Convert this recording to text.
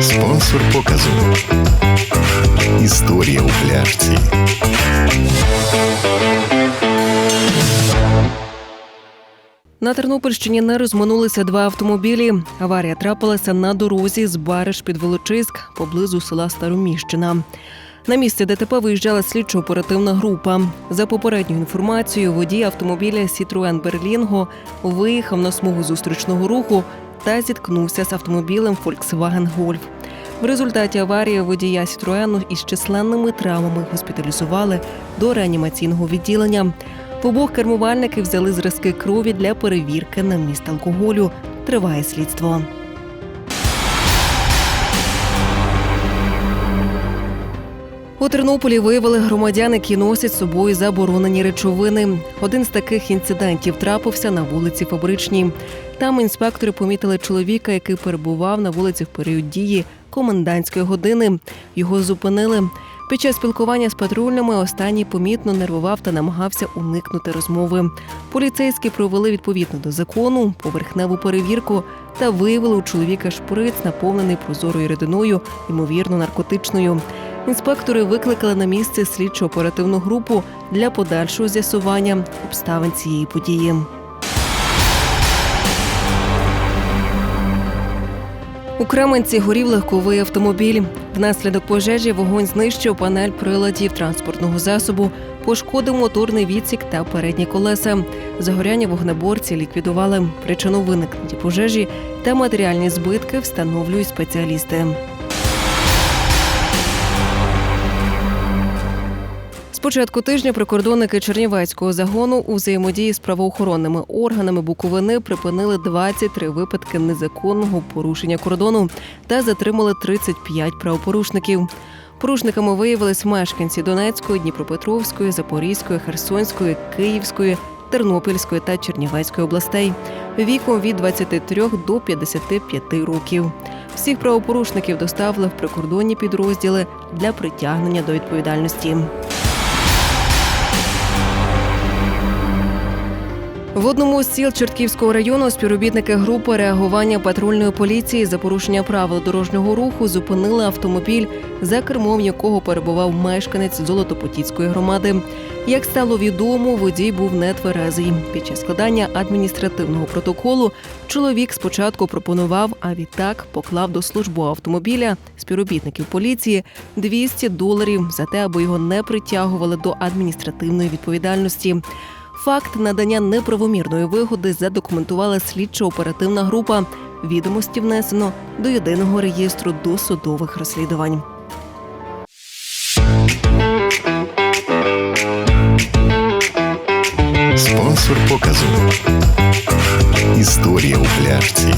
Спонсор показу. Історія у пляшці. На Тернопільщині не розминулися два автомобілі. Аварія трапилася на дорозі з Бариш під Волочиськ поблизу села Староміщина. На місце ДТП виїжджала слідчо-оперативна група. За попередньою інформацією, водій автомобіля Citroen Berlingo виїхав на смугу зустрічного руху та зіткнувся з автомобілем Volkswagen Golf. В результаті аварії водія Citroen із численними травмами госпіталізували до реанімаційного відділення. В обох кермувальники взяли зразки крові для перевірки на міст алкоголю. Триває слідство. У Тернополі виявили громадян, які носять з собою заборонені речовини. Один з таких інцидентів трапився на вулиці Фабричній. Там інспектори помітили чоловіка, який перебував на вулиці в період дії комендантської години. Його зупинили. Під час спілкування з патрульними останній помітно нервував та намагався уникнути розмови. Поліцейські провели відповідно до закону поверхневу перевірку та виявили у чоловіка шприц, наповнений прозорою рідиною, ймовірно, наркотичною. Інспектори викликали на місце слідчо-оперативну групу для подальшого з'ясування обставин цієї події. У Кременці горів легковий автомобіль. Внаслідок пожежі вогонь знищив панель приладів транспортного засобу, пошкодив моторний відсік та передні колеса. Загоряння вогнеборці ліквідували причину виникнення пожежі та матеріальні збитки встановлюють спеціалісти. Початку тижня прикордонники Чернівецького загону у взаємодії з правоохоронними органами Буковини припинили 23 випадки незаконного порушення кордону та затримали 35 правопорушників. Порушниками виявились мешканці Донецької, Дніпропетровської, Запорізької, Херсонської, Київської, Тернопільської та Чернівецької областей віком від 23 до 55 років. Всіх правопорушників доставили в прикордонні підрозділи для притягнення до відповідальності. Одному з сіл Чортківського району співробітники групи реагування патрульної поліції за порушення правил дорожнього руху зупинили автомобіль, за кермом якого перебував мешканець Золотопотіцької громади. Як стало відомо, водій був нетверезий. Під час складання адміністративного протоколу чоловік спочатку пропонував, а відтак поклав до службового автомобіля співробітників поліції 200 доларів за те, аби його не притягували до адміністративної відповідальності. Факт надання неправомірної вигоди задокументувала слідчо-оперативна група. Відомості внесено до єдиного реєстру досудових розслідувань. Спонсор показу. Історія у пляшці.